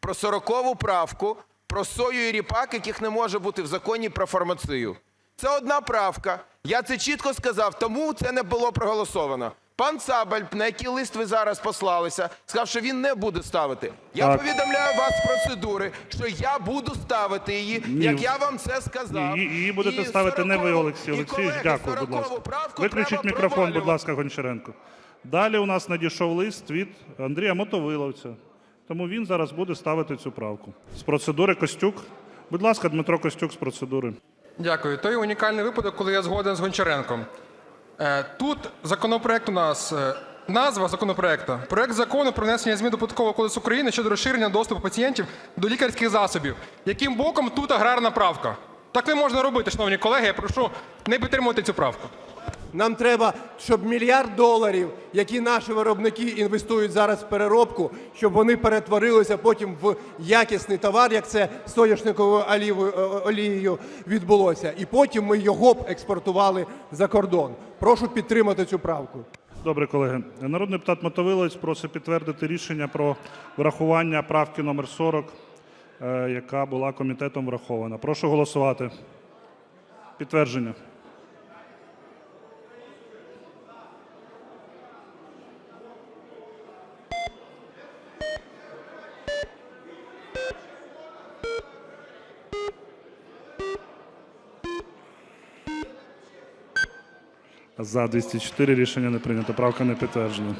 про 40 правку, про сою і ріпак, яких не може бути в законі про фармацію. Це одна правка. Я це чітко сказав, тому це не було проголосовано. Пан Цабаль, на який лист ви зараз послалися, сказав, що він не буде ставити. Я Так. повідомляю вас з процедури, що я буду ставити її, Ні. як я вам це сказав. Ні, її- її будете І ставити не ви, 40-у, Олексій Олексійович. колеги, Дякую, будь 40-у ласка. правку Виключіть треба мікрофон, будь провалювати. ласка, Гончаренко. Далі у нас надійшов лист від Андрія Мотовиловця. Тому він зараз буде ставити цю правку. З процедури Костюк. Будь ласка, Дмитро Костюк з процедури. Дякую. Той унікальний випадок, коли я згоден з Гончаренком. Е, Тут законопроект у нас. е, Назва законопроекту проект закону про внесення змін до податкового кодексу України щодо розширення доступу пацієнтів до лікарських засобів. Яким боком тут аграрна правка? Так не можна робити, шановні колеги. Я прошу не підтримувати цю правку. Нам треба, щоб мільярд доларів, які наші виробники інвестують зараз в переробку, щоб вони перетворилися потім в якісний товар, як це з соняшниковою е, олією відбулося. І потім ми його б експортували за кордон. Прошу підтримати цю правку. Добре, колеги. Народний депутат Мотовиловець просить підтвердити рішення про врахування правки номер 40, е, яка була комітетом врахована. Прошу голосувати. Підтвердження. За 204 рішення не прийнято. Правка не підтверджена.